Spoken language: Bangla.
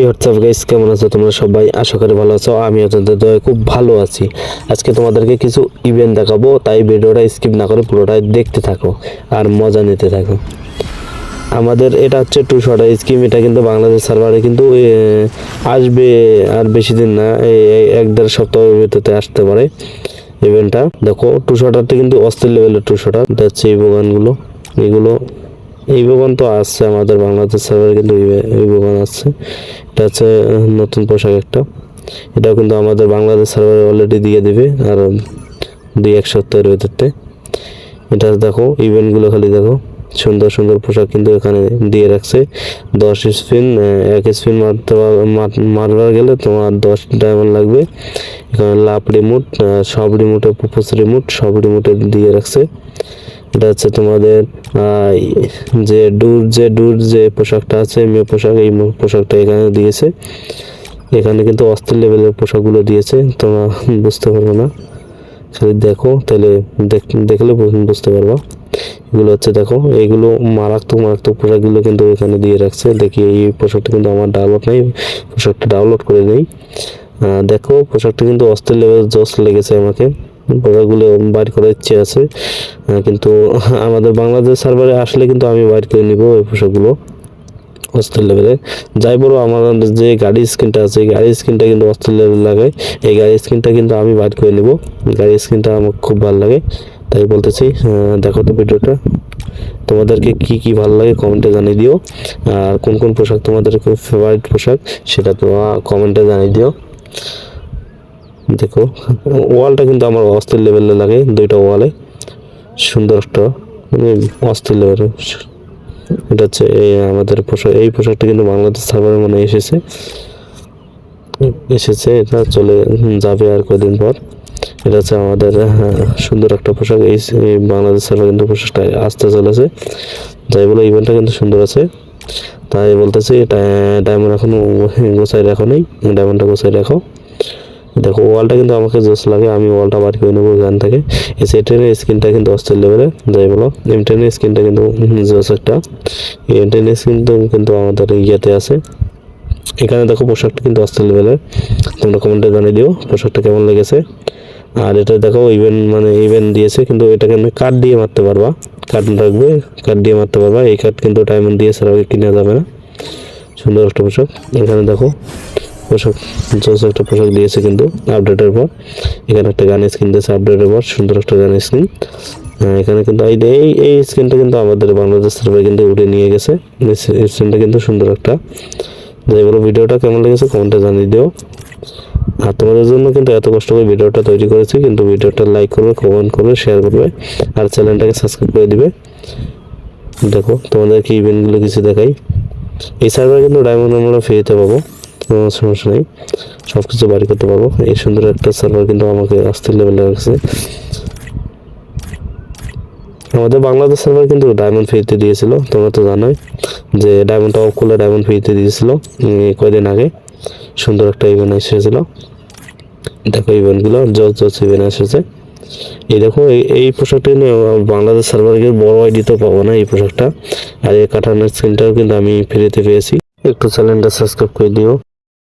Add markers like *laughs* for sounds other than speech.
হেই হোয়াটসঅ্যাপ গাইস কেমন আছো? তোমরা সবাই? আশা করি ভালো আছো। আমি দয়া খুব ভালো আছি। আজকে তোমাদেরকে কিছু ইভেন্ট দেখাবো, তাই ভিডিওটা স্কিপ না করে পুরোটাই দেখতে থাকো আর মজা নিতে থাকো। আমাদের এটা হচ্ছে টু শটার স্কিম এটা কিন্তু বাংলাদেশ সার্ভারে কিন্তু আসবে আর বেশি দিন না এই এই এক দেড় সপ্তাহের ভিতরে আসতে পারে ইভেন্টটা দেখো টু শটারটা কিন্তু অস্থির লেভেলের টু শটার হচ্ছে এই বাগানগুলো, এগুলো এই বাগান তো আসছে আমাদের বাংলাদেশ সার্ভারে কিন্তু এই- বাগান আসছে এটা হচ্ছে নতুন পোশাক একটা। এটাও কিন্তু আমাদের বাংলাদেশ সার্ভারে অলরেডি দিয়ে দেবে, আর দুই এক সপ্তাহের ভিতরতে। এটা দেখো ইভেন্টগুলো খালি দেখো। সুন্দর সুন্দর পোশাক কিন্তু এখানে দিয়ে রাখছে। দশ স্পিন এক স্পিন মারতে মারবার গেলে তোমার দশ ডায়মন্ড লাগবে। এখানে লাভ রিমোট সব রিমোটে পুপুস রিমোট সব রিমোটে দিয়ে রাখছে। এটা হচ্ছে তোমাদের যে ডুর যে ডুর যে পোশাকটা আছে, মেয়ে পোশাক, এই পোশাকটা এখানে দিয়েছে। এখানে কিন্তু অস্থির লেভেলের পোশাকগুলো দিয়েছে, তোমরা বুঝতে পারবে না। খালি দেখো, তাহলে দেখ- দেখলে বুঝতে পারবা। এগুলো হচ্ছে দেখো এইগুলো মারাত্মক মারাত্মক পোশাকগুলো কিন্তু এখানে দিয়ে রাখছে। দেখি এই পোশাকটা কিন্তু আমার ডাউনলোড নেই, পোশাকটা ডাউনলোড করে নেই। দেখো, পোশাকটা কিন্তু অস্থির লেভেল জস লেগেছে আমাকে। পোশাকগুলো বাইর করার ইচ্ছে আছে। কিন্তু *laughs* আমাদের বাংলাদেশ সার্ভারে আসলে কিন্তু আমি বাইর করে নিব এই পোশাকগুলো অস্থির লেভেলে যাই বলো আমার যে গাড়ির স্ক্রিনটা আছে গাড়ির স্ক্রিনটা কিন্তু অস্থির লেভেল লাগে। এই গাড়ির স্ক্রিনটা কিন্তু আমি বাইর করে নিব। গাড়ির স্ক্রিনটা আমার খুব ভালো লাগে। তাই বলতেছি দেখো তো ভিডিওটা। তোমাদেরকে কি কি ভালো লাগে কমেন্টে জানিয়ে দিও। আর কোন কোন পোশাক তোমাদের খুব ফেভারিট পোশাক, সেটা তোমরা কমেন্টে জানিয়ে দিও। দেখো ওয়ালটা কিন্তু আমার অস্থির লেভেলে লাগে দুইটা ওয়ালে। সুন্দর একটা মানে অস্থির লেভেলের এটা হচ্ছে এই আমাদের পোশাক এই পোশাকটা কিন্তু বাংলাদেশ সার্ভারে মানে এসেছে। এসেছে এটা চলে যাবে আর কদিন পর। এটা হচ্ছে আমাদের হ্যাঁ, সুন্দর একটা পোশাক। এই বাংলাদেশ সার্ভার কিন্তু পোশাকটা আসতে চলেছে। যাই বলে ইভেন্টটা কিন্তু সুন্দর আছে। তাই বলতেছি ডায়মন্ড এখনও গোছাই রাখো নেই। ডায়মন্ডটা গোছাই রাখো। দেখো ওয়ালটা কিন্তু আমাকে জোস লাগে, আমি ওয়ালটা বার করে নেব এখান থেকে। এই সেটেনের স্ক্রিনটা কিন্তু অস্থির লেভেলে যাই বলো। এম টেনের স্ক্রিনটা কিন্তু জোস একটা। এম টেনের স্ক্রিন কিন্তু আমাদের ইয়েতে আছে। এখানে দেখো পোশাকটা কিন্তু অস্থির লেভেলের তোমরা কমেন্টে জানিয়ে দিও পোশাকটা কেমন লেগেছে। আর এটা দেখো ইভেন্ট মানে ইভেন্ট দিয়েছে, কিন্তু এটাকে আমি কার্ড দিয়ে মারতে পারবা। কার্ড রাখবে কার্ড দিয়ে মারতে পারবা। এই কার্ড কিন্তু ডায়মন্ড দিয়ে ছাড়া কিনে যাবে না। সুন্দর একটা পোশাক। এখানে দেখো পোশাক, জোস একটা পোশাক দিয়েছে কিন্তু আপডেটের পর। এখানে একটা গান স্ক্রিন দিয়েছে আপডেটের পর, সুন্দর একটা গান স্ক্রিন এখানে কিন্তু এই এই এই স্ক্রিনটা কিন্তু আমাদের বাংলাদেশ সার্ভারে কিন্তু উঠে নিয়ে গেছে। এই স্ক্রিনটা কিন্তু সুন্দর একটা। যাই বলো ভিডিওটা কেমন লেগেছে কমেন্টে জানিয়ে দিও। আর তোমাদের জন্য কিন্তু এত কষ্ট করে ভিডিওটা তৈরি করেছি, কিন্তু ভিডিওটা লাইক করবে কমেন্ট করবে শেয়ার করবে, আর চ্যানেলটাকে সাবস্ক্রাইব করে দিবে। দেখো তোমাদের কি ইভেন্টগুলো কিছু দেখাই। এই সার্ভারে কিন্তু ডায়মন্ড আমরা ফ্রিতে পাবো। সমস্যা নেই। সব কিছু বাড়ি করতে পারব। এই সুন্দর একটা সার্ভার কিন্তু আমাকে অস্থির লেভেলে রাখছে। আমাদের বাংলাদেশ সার্ভার কিন্তু ডায়মন্ড ফ্রিতে দিয়েছিল তোমরা তো জানোই যে ডায়মন্ড অফ করলে ডায়মন্ড ফ্রিতে দিয়েছিল উম, কয়দিন আগে। সুন্দর একটা ইভেন্ট এসেছিল। দেখো ইভেন্টগুলো জজ জজ ইভেন্ট এসেছে। এই দেখো এই পোশাকটা নিয়ে বাংলাদেশ সার্ভারে বড় আইডি তো পাবো না এই পোশাকটা। আর এই কাটানোর স্ক্রিনটাও কিন্তু আমি ফ্রিতে পেয়েছি। একটু চ্যানেলটা সাবস্ক্রাইব করে দিও।